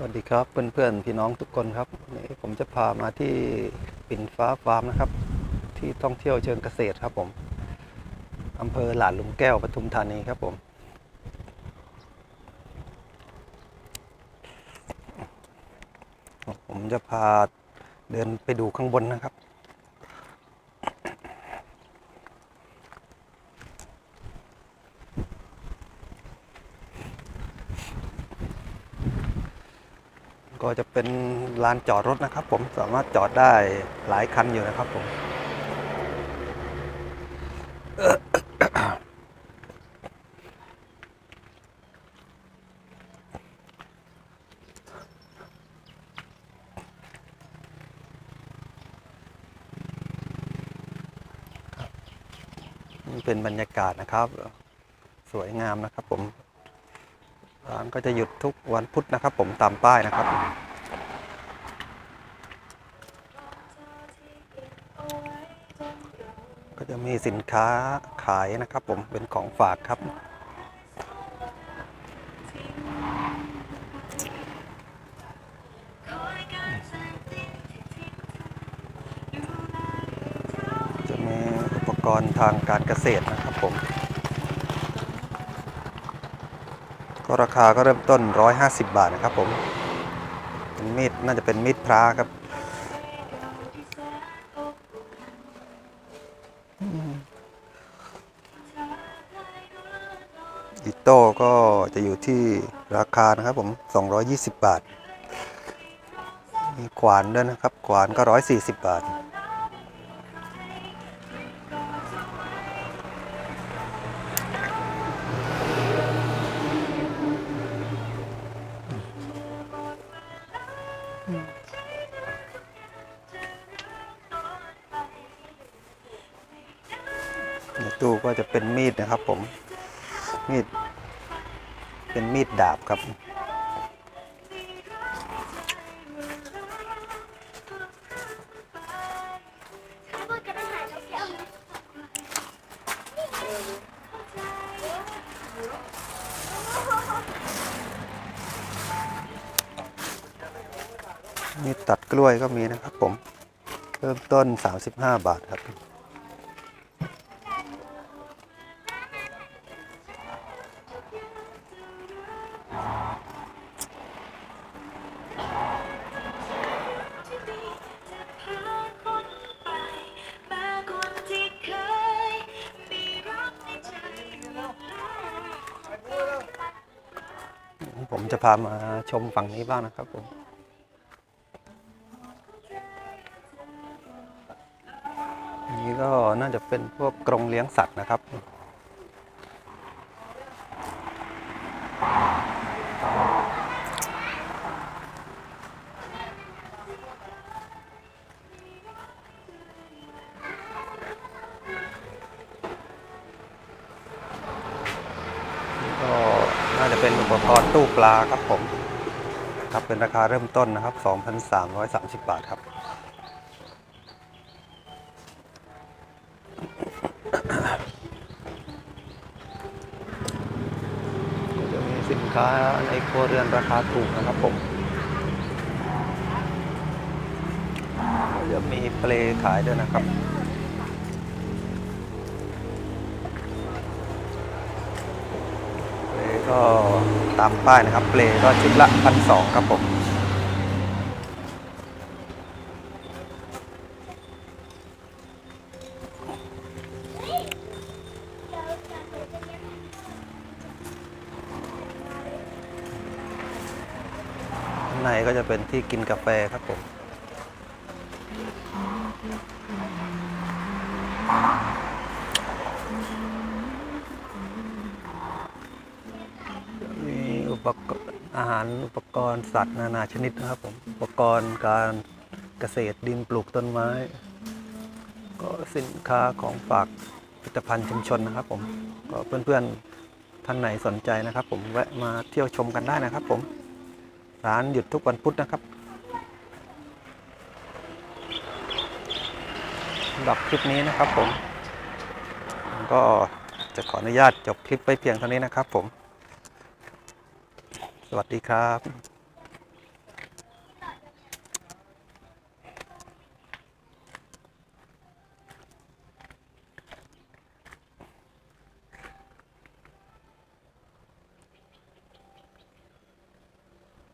สวัสดีครับเพื่อนๆพี่น้องทุกคนครับนี่ผมจะพามาที่ปิ่นฟ้าฟาร์มนะครับ ที่ท่องเที่ยวเชิงเกษตรครับผมอำเภอหลาดหลุมแก้วปทุมธานีครับผมผมจะพาเดินไปดูข้างบนนะครับ ก็จะเป็นลานจอดรถนะครับ ผมสามารถจอดได้หลายคันอยู่นะครับผมเป็นบรรยากาศนะครับ สวยงามนะครับผม ร้านก็จะหยุดทุกวันพุธนะครับ ผมตามป้ายนะครับ ก็จะมีสินค้าขายนะครับ ผมเป็นของฝากครับจะมีอุปกรณ์ทางการเกษตรนะครับผม ก็ราคาก็เริ่มต้น 150 บาทนะครับผมเป็นมีดน่าจะเป็นมีดพระครับอิโต้ก็จะอยู่ที่ราคานะครับผม 220 บาท มีขวานด้วยนะครับ ขวานก็ 140 บาท ตู้ก็จะเป็นมีดนะครับผม มีด เป็นมีดดาบครับ มีดตัดกล้วยก็มีนะครับผม เริ่มต้น 35 บาทครับ ผมจะพามาชมฝั่งนี้บ้างนะครับผมนนี้ก็น่าจะเป็นพวกกรงเลี้ยงสัตว์นะครับ จะเป็นอุปกรณ์ตู้ปลาครับผมครับเป็นราคาเริ่มต้นนะครับ 2,330 บาทครับก็จะมีสินค้าในครัวเรือนราคาถูกนะครับผมก็จะมีเปลขายด้วยนะครับ ก็ตามป้ายนะครับ เปลก็ชุดละพันสองครับผมข้างในก็จะเป็นที่กินกาแฟครับผม อุปกรณ์อาหารอุปกรณ์สัตว์นานาชนิดนะครับผมอุปกรณ์การเกษตรดินปลูกต้นไม้ ก็สินค้าของฝากผลิตภัณฑ์ชุมชนนะครับ ผมก็เพื่อนๆท่านไหนสนใจนะครับ ผมแวะมาเที่ยวชมกันได้นะครับ ผมร้านหยุดทุกวันพุธนะครับสำหรับคลิปนี้นะครับผมผมก็จะขออนุญาตจบคลิปไปเพียงเท่านี้นะครับผม สวัสดีครับ